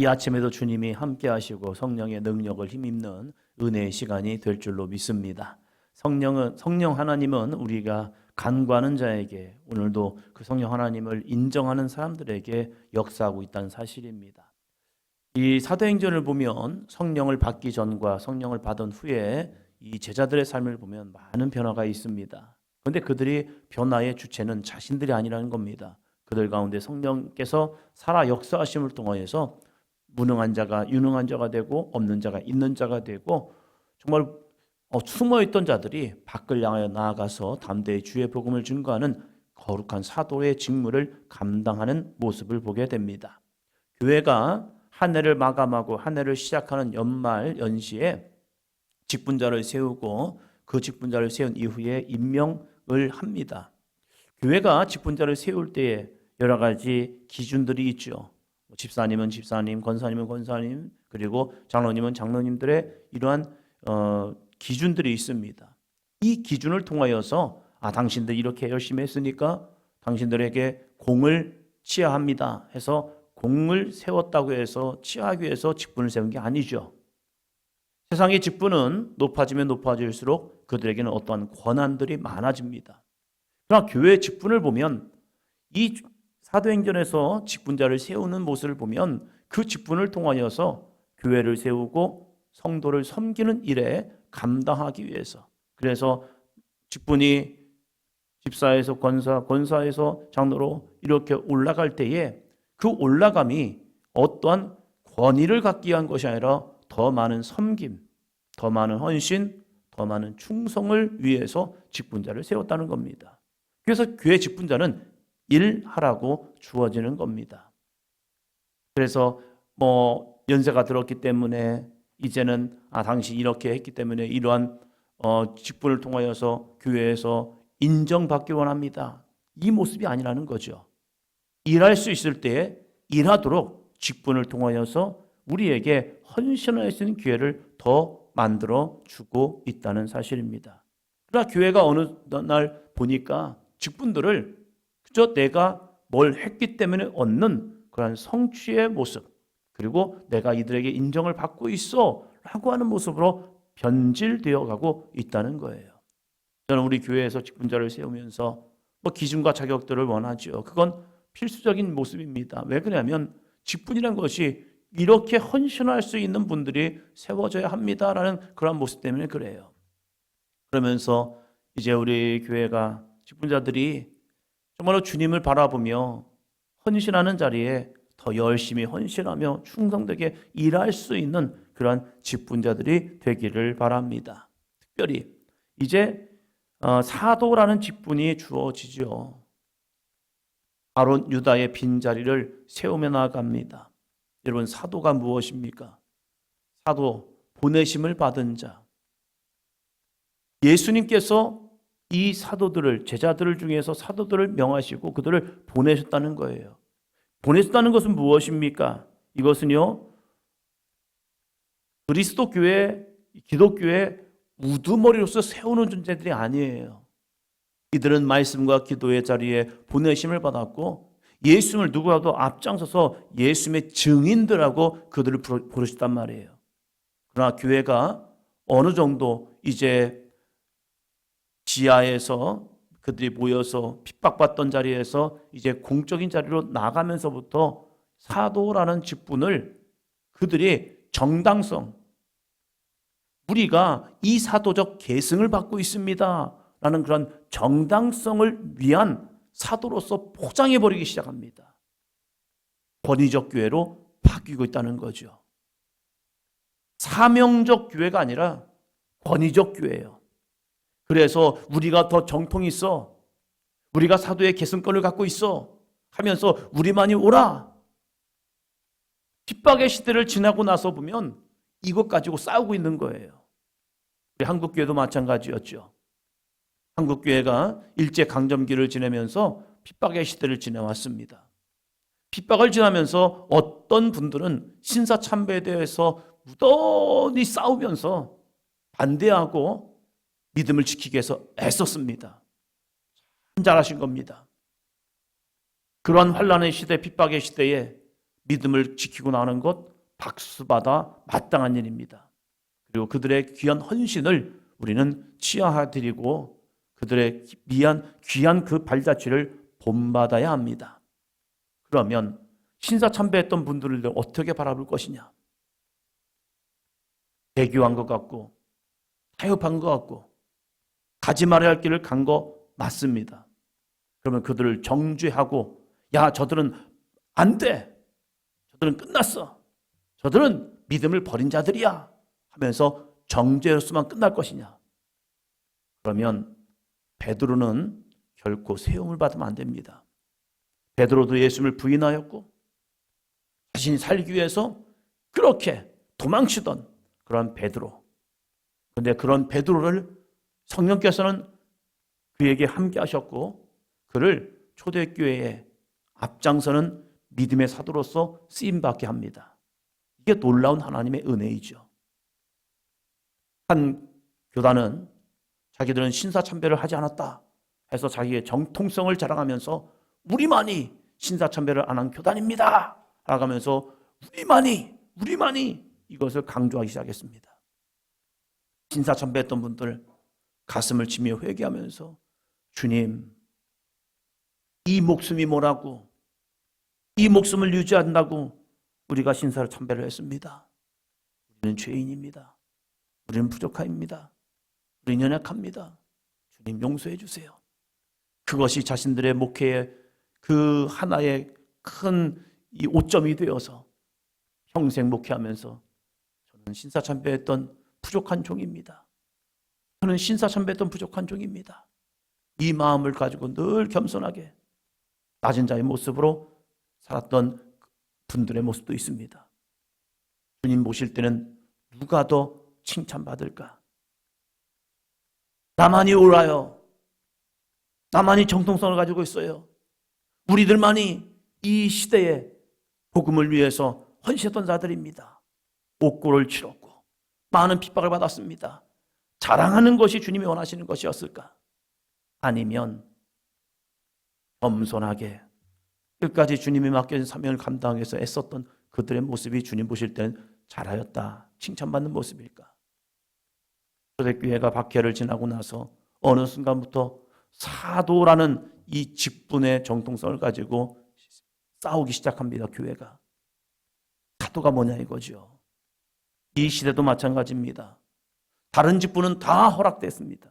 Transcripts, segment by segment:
이 아침에도 주님이 함께 하시고 성령의 능력을 힘입는 은혜의 시간이 될 줄로 믿습니다. 성령은 성령 하나님은 우리가 간구하는 자에게 오늘도 그 성령 하나님을 인정하는 사람들에게 역사하고 있다는 사실입니다. 이 사도행전을 보면 성령을 받기 전과 성령을 받은 후에 이 제자들의 삶을 보면 많은 변화가 있습니다. 그런데 그들이 변화의 주체는 자신들이 아니라는 겁니다. 그들 가운데 성령께서 살아 역사하심을 통하여서 무능한 자가 유능한 자가 되고 없는 자가 있는 자가 되고 정말 어, 숨어 있던 자들이 밖을 향하여 나아가서 담대히 주의 복음을 증거하는 거룩한 사도의 직무를 감당하는 모습을 보게 됩니다. 교회가 한 해를 마감하고 한 해를 시작하는 연말 연시에 직분자를 세우고 그 직분자를 세운 이후에 임명을 합니다. 교회가 직분자를 세울 때에 여러 가지 기준들이 있죠. 뭐 집사님은 집사님, 권사님은 권사님, 그리고 장로님은 장로님들의 이러한 어, 기준들이 있습니다. 이 기준을 통하여서 아 당신들 이렇게 열심히 했으니까 당신들에게 공을 치하합니다 해서 공을 세웠다고 해서 치하하기 위해서 직분을 세운 게 아니죠. 세상의 직분은 높아지면 높아질수록 그들에게는 어떠한 권한들이 많아집니다. 그러나 교회의 직분을 보면 이 사도행전에서 직분자를 세우는 모습을 보면 그 직분을 통하여서 교회를 세우고 성도를 섬기는 일에 감당하기 위해서 그래서 직분이 집사에서 권사, 권사에서 장로로 이렇게 올라갈 때에 그 올라감이 어떠한 권위를 갖기 위한 것이 아니라 더 많은 섬김, 더 많은 헌신, 더 많은 충성을 위해서 직분자를 세웠다는 겁니다. 그래서 교회 직분자는 일하라고 주어지는 겁니다. 그래서 뭐 연세가 들었기 때문에 이제는 아 당신 이렇게 했기 때문에 이러한 어, 직분을 통하여서 교회에서 인정받기 원합니다. 이 모습이 아니라는 거죠. 일할 수 있을 때에 일하도록 직분을 통하여서 우리에게 헌신할 수 있는 기회를 더 만들어 주고 있다는 사실입니다. 그러나 교회가 어느 날 보니까 직분들을 그저 내가 뭘 했기 때문에 얻는 그러한 성취의 모습 그리고 내가 이들에게 인정을 받고 있어 라고 하는 모습으로 변질되어 가고 있다는 거예요. 저는 우리 교회에서 직분자를 세우면서 뭐 기준과 자격들을 원하죠. 그건 필수적인 모습입니다. 왜 그러냐면 직분이라는 것이 이렇게 헌신할 수 있는 분들이 세워져야 합니다라는 그런 모습 때문에 그래요. 그러면서 이제 우리 교회가 직분자들이 정말로 주님을 바라보며 헌신하는 자리에 더 열심히 헌신하며 충성되게 일할 수 있는 그러한 직분자들이 되기를 바랍니다. 특별히 이제 어, 사도라는 직분이 주어지죠. 바로 유다의 빈자리를 세우며 나아갑니다. 여러분 사도가 무엇입니까? 사도 보내심을 받은 자. 예수님께서 이 사도들을 제자들을 중에서 사도들을 명하시고 그들을 보내셨다는 거예요. 보내셨다는 것은 무엇입니까? 이것은요. 그리스도 교회, 기독교의 우두머리로서 세우는 존재들이 아니에요. 이들은 말씀과 기도의 자리에 보내심을 받았고 예수님을 누구라도 앞장서서 예수님의 증인들하고 그들을 부르셨단 말이에요. 그러나 교회가 어느 정도 이제 지하에서 그들이 모여서 핍박받던 자리에서 이제 공적인 자리로 나가면서부터 사도라는 직분을 그들이 정당성, 우리가 이 사도적 계승을 받고 있습니다. 라는 그런 정당성을 위한 사도로서 포장해버리기 시작합니다. 권위적 교회로 바뀌고 있다는 거죠. 사명적 교회가 아니라 권위적 교회예요. 그래서 우리가 더 정통이 있어. 우리가 사도의 계승권을 갖고 있어. 하면서 우리만이 오라. 핍박의 시대를 지나고 나서 보면 이것 가지고 싸우고 있는 거예요. 우리 한국교회도 마찬가지였죠. 한국교회가 일제 강점기를 지내면서 핍박의 시대를 지내왔습니다. 핍박을 지나면서 어떤 분들은 신사참배에 대해서 무던히 싸우면서 반대하고 믿음을 지키기 위해서 애썼습니다. 참 잘하신 겁니다. 그러한 환란의 시대, 핍박의 시대에 믿음을 지키고 나가는 것 박수받아 마땅한 일입니다. 그리고 그들의 귀한 헌신을 우리는 치하드리고 그들의 미안 귀한 그 발자취를 본받아야 합니다. 그러면 신사참배했던 분들을 어떻게 바라볼 것이냐? 대교한 것 같고 타협한 것 같고 가지 말아야 할 길을 간 거 맞습니다. 그러면 그들을 정죄하고 야 저들은 안 돼. 저들은 끝났어. 저들은 믿음을 버린 자들이야 하면서 정죄로서만 끝날 것이냐? 그러면 베드로는 결코 세움을 받으면 안 됩니다. 베드로도 예수님을 부인하였고 자신이 살기 위해서 그렇게 도망치던 그런 베드로. 그런데 그런 베드로를 성령께서는 그에게 함께 하셨고 그를 초대교회에 앞장서는 믿음의 사도로서 쓰임 받게 합니다. 이게 놀라운 하나님의 은혜이죠. 한 교단은 자기들은 신사참배를 하지 않았다 해서 자기의 정통성을 자랑하면서 우리만이 신사참배를 안 한 교단입니다. 라고 하면서 우리만이 우리만이 이것을 강조하기 시작했습니다. 신사참배했던 분들 가슴을 치며 회개하면서 주님 이 목숨이 뭐라고 이 목숨을 유지한다고 우리가 신사를 참배를 했습니다. 우리는 죄인입니다. 우리는 부족합니다. 우리는 연약합니다. 주님 용서해 주세요. 그것이 자신들의 목회의 그 하나의 큰 이 오점이 되어서 평생 목회하면서 저는 신사참배했던 부족한 종입니다. 저는 신사참배했던 부족한 종입니다. 이 마음을 가지고 늘 겸손하게 낮은 자의 모습으로 살았던 분들의 모습도 있습니다. 주님 모실 때는 누가 더 칭찬받을까? 나만이 옳아요. 나만이 정통성을 가지고 있어요. 우리들만이 이 시대에 복음을 위해서 헌신했던 자들입니다. 옥고를 치렀고 많은 핍박을 받았습니다. 자랑하는 것이 주님이 원하시는 것이었을까? 아니면 겸손하게 끝까지 주님이 맡겨진 사명을 감당해서 애썼던 그들의 모습이 주님 보실 때는 잘하였다, 칭찬받는 모습일까? 초대교회가 박해를 지나고 나서 어느 순간부터 사도라는 이 직분의 정통성을 가지고 싸우기 시작합니다, 교회가. 사도가 뭐냐 이거죠. 이 시대도 마찬가지입니다. 다른 직분은 다 허락됐습니다.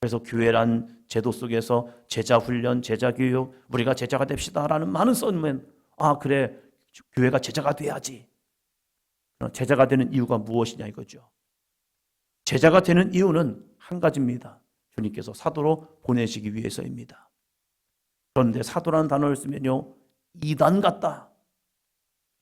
그래서 교회란 제도 속에서 제자 훈련, 제자 교육, 우리가 제자가 됩시다라는 많은 썰면 아 그래 교회가 제자가 돼야지. 제자가 되는 이유가 무엇이냐 이거죠. 제자가 되는 이유는 한 가지입니다. 주님께서 사도로 보내시기 위해서입니다. 그런데 사도라는 단어를 쓰면요 이단 같다.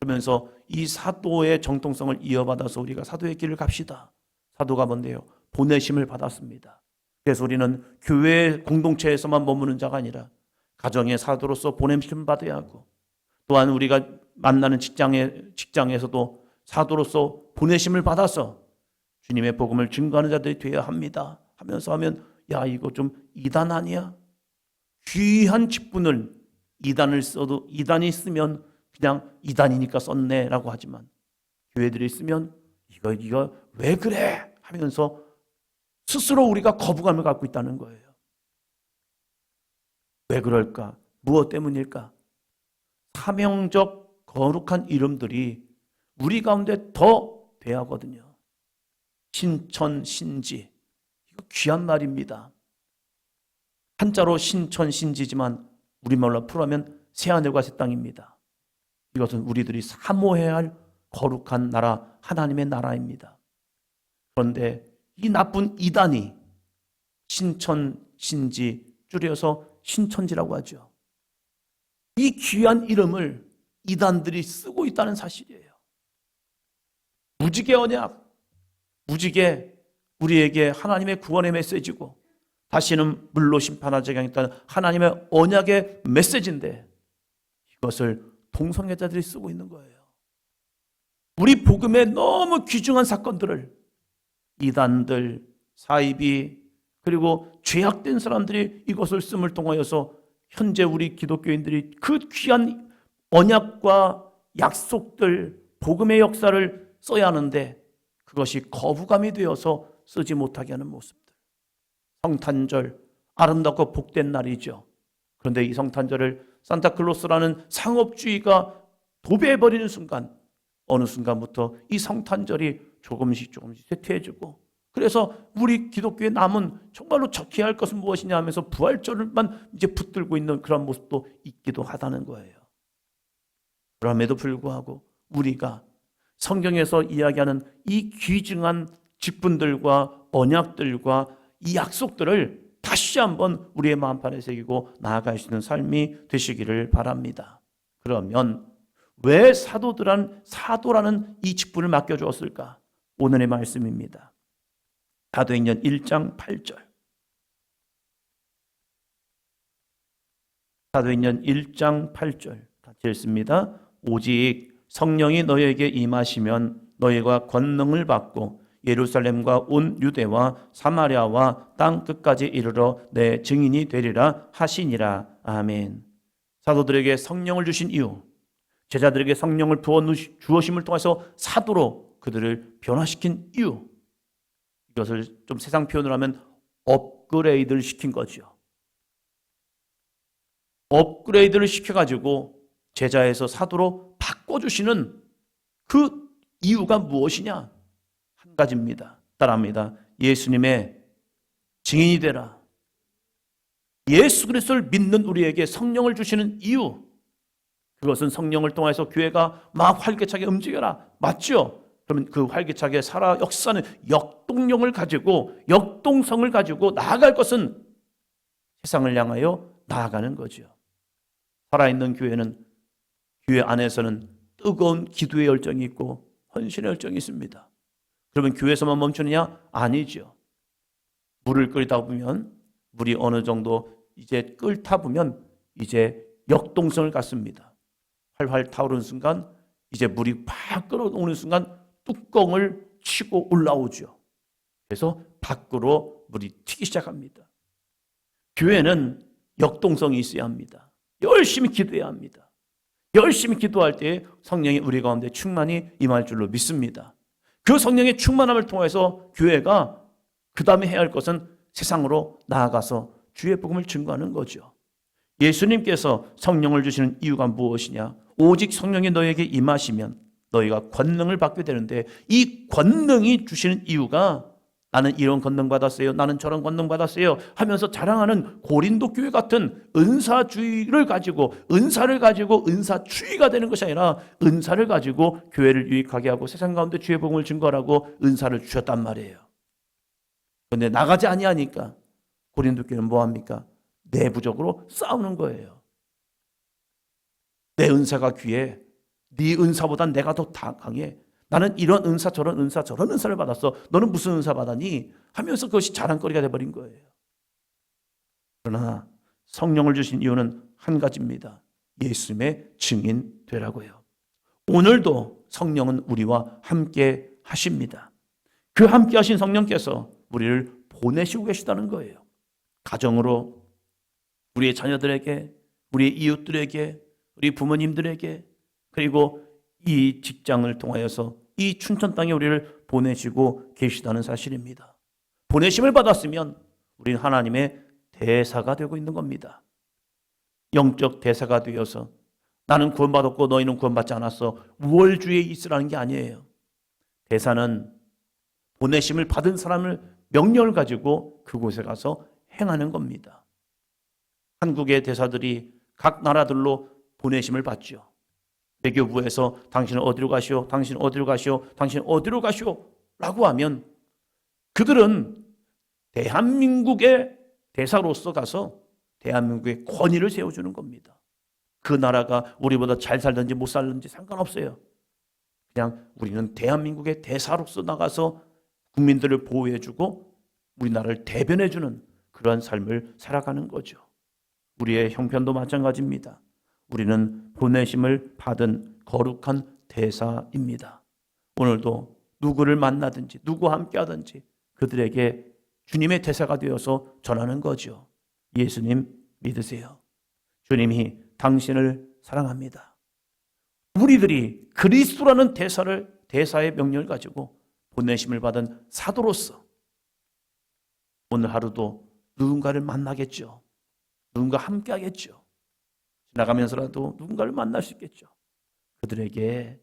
그러면서 이 사도의 정통성을 이어받아서 우리가 사도의 길을 갑시다. 사도가 뭔데요? 보내심을 받았습니다. 그래서 우리는 교회 공동체에서만 머무는 자가 아니라 가정의 사도로서 보냄심 받아야 하고 또한 우리가 만나는 직장에 직장에서도 사도로서 보내심을 받아서 주님의 복음을 증거하는 자들이 되어야 합니다. 하면서 하면 야 이거 좀 이단 아니야? 귀한 직분을 이단을 써도 이단이 쓰면 그냥 이단이니까 썼네라고 하지만 교회들이 쓰면 이거 왜 그래 하면서 스스로 우리가 거부감을 갖고 있다는 거예요. 왜 그럴까? 무엇 때문일까? 사명적 거룩한 이름들이 우리 가운데 더 대하거든요. 신천, 신지. 이거 귀한 말입니다. 한자로 신천, 신지지만 우리말로 풀어면 새하늘과 새 땅입니다. 이것은 우리들이 사모해야 할 거룩한 나라, 하나님의 나라입니다. 그런데 이 나쁜 이단이 신천, 신지 줄여서 신천지라고 하죠. 이 귀한 이름을 이단들이 쓰고 있다는 사실이에요. 무지개 언약, 무지개 우리에게 하나님의 구원의 메시지고 다시는 물로 심판하지 않겠다는 하나님의 언약의 메시지인데 이것을 동성애자들이 쓰고 있는 거예요. 우리 복음의 너무 귀중한 사건들을 이단들, 사이비, 그리고 죄악된 사람들이 이것을 씀을 통하여서 현재 우리 기독교인들이 그 귀한 언약과 약속들, 복음의 역사를 써야 하는데 그것이 거부감이 되어서 쓰지 못하게 하는 모습들. 성탄절, 아름답고 복된 날이죠. 그런데 이 성탄절을 산타클로스라는 상업주의가 도배해버리는 순간, 어느 순간부터 이 성탄절이 조금씩 조금씩 쇠퇴해지고, 그래서 우리 기독교의 남은 정말로 지켜야 할 것은 무엇이냐 하면서 부활절만 이제 붙들고 있는 그런 모습도 있기도 하다는 거예요. 그럼에도 불구하고 우리가 성경에서 이야기하는 이 귀중한 직분들과 언약들과 이 약속들을 다시 한번 우리의 마음판에 새기고 나아갈 수 있는 삶이 되시기를 바랍니다. 그러면 왜 사도들한 사도라는 이 직분을 맡겨 주었을까? 오늘의 말씀입니다. 사도행전 1장 8절. 사도행전 1장 8절 같이 읽습니다. 오직 성령이 너희에게 임하시면 너희가 권능을 받고 예루살렘과 온 유대와 사마리아와 땅 끝까지 이르러 내 증인이 되리라 하시니라. 아멘. 사도들에게 성령을 주신 이유, 제자들에게 성령을 부어 주어심을 통해서 사도로 그들을 변화시킨 이유, 이것을 좀 세상 표현으로 하면 업그레이드를 시킨 거죠. 업그레이드를 시켜가지고 제자에서 사도로 바꿔주시는 그 이유가 무엇이냐? 한 가지입니다. 따라합니다. 예수님의 증인이 되라. 예수 그리스도를 믿는 우리에게 성령을 주시는 이유. 그것은 성령을 통해서 교회가 막 활기차게 움직여라. 맞죠? 그러면 그 활기차게 살아 역사는 역동력을 가지고 역동성을 가지고 나아갈 것은 세상을 향하여 나아가는 거죠. 살아있는 교회는 교회 안에서는 뜨거운 기도의 열정이 있고 헌신의 열정이 있습니다. 그러면 교회에서만 멈추느냐? 아니죠. 물을 끓이다 보면 물이 어느 정도 이제 끓다 보면 이제 역동성을 갖습니다. 활활 타오르는 순간 이제 물이 팍 끓어오는 순간 뚜껑을 치고 올라오죠. 그래서 밖으로 물이 튀기 시작합니다. 교회는 역동성이 있어야 합니다. 열심히 기도해야 합니다. 열심히 기도할 때 성령이 우리 가운데 충만히 임할 줄로 믿습니다. 그 성령의 충만함을 통해서 교회가 그 다음에 해야 할 것은 세상으로 나아가서 주의 복음을 증거하는 거죠. 예수님께서 성령을 주시는 이유가 무엇이냐? 오직 성령이 너에게 임하시면 너희가 권능을 받게 되는데 이 권능이 주시는 이유가 나는 이런 권능 받았어요. 나는 저런 권능 받았어요. 하면서 자랑하는 고린도 교회 같은 은사주의를 가지고 은사를 가지고 은사주의가 되는 것이 아니라 은사를 가지고 교회를 유익하게 하고 세상 가운데 주의 복음을 증거하고 은사를 주셨단 말이에요. 그런데 나가지 아니하니까 고린도 교회는 뭐 합니까? 내부적으로 싸우는 거예요. 내 은사가 귀해. 네 은사보단 내가 더 강해. 나는 이런 은사 저런 은사 저런 은사를 받았어. 너는 무슨 은사 받았니? 하면서 그것이 자랑거리가 돼버린 거예요. 그러나 성령을 주신 이유는 한 가지입니다. 예수님의 증인 되라고요. 오늘도 성령은 우리와 함께 하십니다. 그 함께 하신 성령께서 우리를 보내시고 계시다는 거예요. 가정으로 우리의 자녀들에게 우리의 이웃들에게 우리 부모님들에게 그리고 이 직장을 통하여서 이 춘천 땅에 우리를 보내시고 계시다는 사실입니다. 보내심을 받았으면 우리는 하나님의 대사가 되고 있는 겁니다. 영적 대사가 되어서 나는 구원받았고 너희는 구원받지 않았어. 우월주의에 있으라는 게 아니에요. 대사는 보내심을 받은 사람을 명령을 가지고 그곳에 가서 행하는 겁니다. 한국의 대사들이 각 나라들로 보내심을 받죠. 외교부에서 당신은 어디로 가시오? 당신은 어디로 가시오? 당신은 어디로 가시오? 라고 하면 그들은 대한민국의 대사로서 가서 대한민국의 권위를 세워주는 겁니다. 그 나라가 우리보다 잘 살든지 못 살든지 상관없어요. 그냥 우리는 대한민국의 대사로서 나가서 국민들을 보호해주고 우리나라를 대변해주는 그러한 삶을 살아가는 거죠. 우리의 형편도 마찬가지입니다. 우리는 보내심을 받은 거룩한 대사입니다. 오늘도 누구를 만나든지 누구와 함께 하든지 그들에게 주님의 대사가 되어서 전하는 거죠. 예수님 믿으세요. 주님이 당신을 사랑합니다. 우리들이 그리스도라는 대사를 대사의 명령을 가지고 보내심을 받은 사도로서 오늘 하루도 누군가를 만나겠죠. 누군가 함께 하겠죠. 지나가면서라도 누군가를 만날 수 있겠죠. 그들에게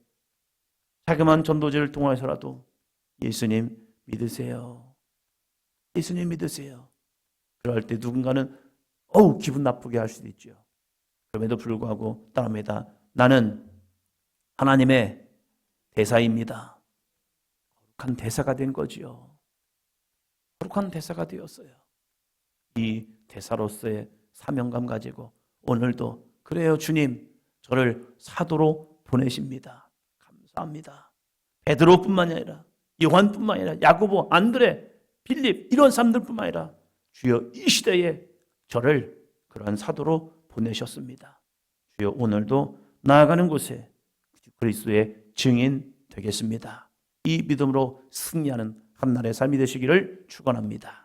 자그마한 전도제를 통해서라도 예수님 믿으세요. 예수님 믿으세요. 그럴 때 누군가는 어우 기분 나쁘게 할 수도 있죠. 그럼에도 불구하고 따릅니다. 나는 하나님의 대사입니다. 거룩한 대사가 된 거지요. 거룩한 대사가 되었어요. 이 대사로서의 사명감 가지고 오늘도 그래요 주님 저를 사도로 보내십니다. 감사합니다. 베드로뿐만 아니라 요한뿐만 아니라 야고보, 안드레, 빌립 이런 사람들뿐만 아니라 주여 이 시대에 저를 그러한 사도로 보내셨습니다. 주여 오늘도 나아가는 곳에 그리스도의 증인 되겠습니다. 이 믿음으로 승리하는 한날의 삶이 되시기를 축원합니다.